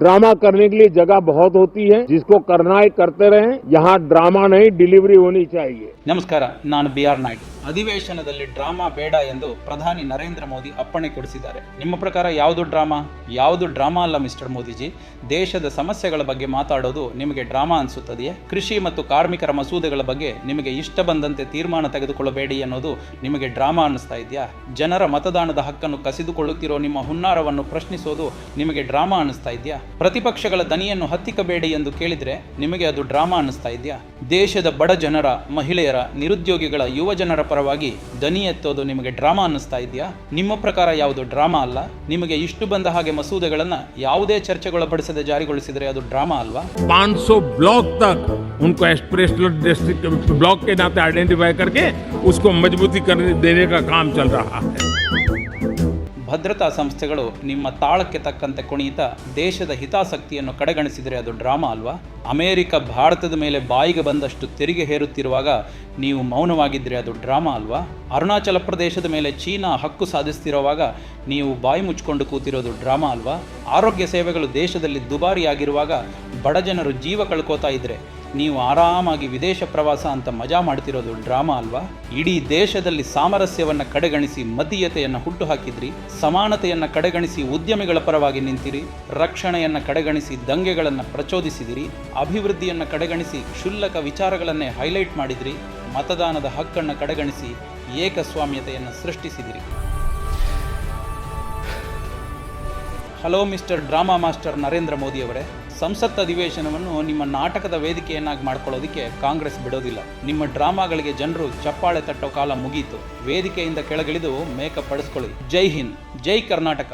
Drama करने के लिए जगह बहुत होती है जिसको करना है करते रहें यहाँ ड्रामा नहीं डिलीवरी होनी चाहिए ನಮಸ್ಕಾರ ನಾನು ಬಿ ಆರ್ ನಾಯ್ಡು ಅಧಿವೇಶನದಲ್ಲಿ ಡ್ರಾಮಾ ಬೇಡ ಎಂದು ಪ್ರಧಾನಿ ನರೇಂದ್ರ ಮೋದಿ ಅಪ್ಪಣೆ ಕೊಡಿಸಿದ್ದಾರೆ ನಿಮ್ಮ ಪ್ರಕಾರ ಯಾವುದು ಡ್ರಾಮಾ ಯಾವುದು ಡ್ರಾಮಾ ಅಲ್ಲ ಮಿಸ್ಟರ್ ಮೋದಿಜಿ ದೇಶದ ಸಮಸ್ಯೆಗಳ ಬಗ್ಗೆ ಮಾತಾಡೋದು ನಿಮಗೆ ಡ್ರಾಮಾ ಅನಿಸುತ್ತದೆಯೇ ಕೃಷಿ ಮತ್ತು ಕಾರ್ಮಿಕರ ಮಸೂದೆಗಳ ಬಗ್ಗೆ ನಿಮಗೆ ಇಷ್ಟ ಬಂದಂತೆ ತೀರ್ಮಾನ ತೆಗೆದುಕೊಳ್ಳಬೇಡಿ ಅನ್ನೋದು ನಿಮಗೆ ಡ್ರಾಮಾ ಅನ್ನಿಸ್ತಾ ಇದೆಯಾ ಜನರ ಮತದಾನದ ಹಕ್ಕನ್ನು ಕಸಿದುಕೊಳ್ಳುತ್ತಿರೋ ನಿಮ್ಮ ಹುನ್ನಾರವನ್ನು ಪ್ರಶ್ನಿಸೋದು ನಿಮಗೆ ಡ್ರಾಮಾ ಅನ್ನಿಸ್ತಾ ಇದೆಯಾ ಪ್ರತಿಪಕ್ಷಗಳ ದನಿಯನ್ನು ಹತ್ತಿಕ್ಕಬೇಡಿ ಎಂದು ಕೇಳಿದ್ರೆ ನಿಮಗೆ ಅದು ಡ್ರಾಮಾ ಅನ್ನಿಸ್ತಾ ಇದೆಯಾ ದೇಶದ ಬಡ ಜನರ ಮಹಿಳೆಯರ ನಿರುದ್ಯೋಗಿಗಳ ಯುವ ಜನರ ಪರವಾಗಿ ದನಿ ಎತ್ತೋದು ನಿಮಗೆ ಡ್ರಾಮಾ ಅನ್ನಿಸ್ತಾ ಇದೆಯಾ ನಿಮ್ಮ ಪ್ರಕಾರ ಯಾವುದು ಡ್ರಾಮಾ ಅಲ್ಲ ನಿಮಗೆ ಇಷ್ಟು ಬಂದ ಹಾಗೆ ಮಸೂದೆಗಳನ್ನು ಯಾವುದೇ ಚರ್ಚೆಗೊಳಪಡಿಸದೆ ಜಾರಿಗೊಳಿಸಿದರೆ ಅದು ಡ್ರಾಮಾ ಅಲ್ವಾ 500 ब्लॉक तक उनको एक्सप्रेशनल डिस्ट्रिक्ट ब्लॉक के नाते आइडेंटिफाई करके उसको मजबूती करने देने का काम चल रहा है ಭದ್ರತಾ ಸಂಸ್ಥೆಗಳು ನಿಮ್ಮ ತಾಳಕ್ಕೆ ತಕ್ಕಂತೆ ಕುಣಿಯುತ್ತಾ ದೇಶದ ಹಿತಾಸಕ್ತಿಯನ್ನು ಕಡೆಗಣಿಸಿದರೆ ಅದು ಡ್ರಾಮಾ ಅಲ್ವಾ? ಅಮೇರಿಕ ಭಾರತದ ಮೇಲೆ ಬಾಯಿಗೆ ಬಂದಷ್ಟು ತೆರಿಗೆ ಹೇರುತ್ತಿರುವಾಗ ನೀವು ಮೌನವಾಗಿದ್ದರೆ ಅದು ಡ್ರಾಮಾ ಅಲ್ವಾ? ಅರುಣಾಚಲ ಪ್ರದೇಶದ ಮೇಲೆ ಚೀನಾ ಹಕ್ಕು ಸಾಧಿಸ್ತಿರುವಾಗ ನೀವು ಬಾಯಿ ಮುಚ್ಕೊಂಡು ಕೂತಿರೋದು ಡ್ರಾಮಾ ಅಲ್ವಾ? ಆರೋಗ್ಯ ಸೇವೆಗಳು ದೇಶದಲ್ಲಿ ದುಬಾರಿಯಾಗಿರುವಾಗ ಬಡ ಜನರು ಜೀವ ಕಳ್ಕೋತಾ ಇದ್ರೆ ನೀವು ಆರಾಮಾಗಿ ವಿದೇಶ ಪ್ರವಾಸ ಅಂತ ಮಜಾ ಮಾಡ್ತಿರೋದು ಡ್ರಾಮಾ ಅಲ್ವಾ? ಇಡೀ ದೇಶದಲ್ಲಿ ಸಾಮರಸ್ಯವನ್ನು ಕಡೆಗಣಿಸಿ ಮತೀಯತೆಯನ್ನು ಹುಟ್ಟುಹಾಕಿದ್ರಿ, ಸಮಾನತೆಯನ್ನು ಕಡೆಗಣಿಸಿ ಉದ್ಯಮಿಗಳ ಪರವಾಗಿ ನಿಂತಿರಿ, ರಕ್ಷಣೆಯನ್ನು ಕಡೆಗಣಿಸಿ ದಂಗೆಗಳನ್ನು ಪ್ರಚೋದಿಸಿದಿರಿ, ಅಭಿವೃದ್ಧಿಯನ್ನು ಕಡೆಗಣಿಸಿ ಕ್ಷುಲ್ಲಕ ವಿಚಾರಗಳನ್ನೇ ಹೈಲೈಟ್ ಮಾಡಿದ್ರಿ, ಮತದಾನದ ಹಕ್ಕನ್ನು ಕಡೆಗಣಿಸಿ ಏಕಸ್ವಾಮ್ಯತೆಯನ್ನು ಸೃಷ್ಟಿಸಿದಿರಿ. Hello mister drama master Narendra Modi ಅವರೇ. ಸಂಸತ್ ಅಧಿವೇಶನವನ್ನು ನಿಮ್ಮ ನಾಟಕದ ವೇದಿಕೆಯನ್ನಾಗಿ ಮಾಡ್ಕೊಳ್ಳೋದಕ್ಕೆ ಕಾಂಗ್ರೆಸ್ ಬಿಡೋದಿಲ್ಲ. ನಿಮ್ಮ ಡ್ರಾಮಾಗಳಿಗೆ ಜನರು ಚಪ್ಪಾಳೆ ತಟ್ಟೋ ಕಾಲ ಮುಗಿಯಿತು ವೇದಿಕೆಯಿಂದ ಕೆಳಗಿಳಿದು ಮೇಕಪ್ ಪಡಿಸ್ಕೊಳ್ಳಿ ಜೈ ಹಿಂದ್. ಜೈ ಕರ್ನಾಟಕ.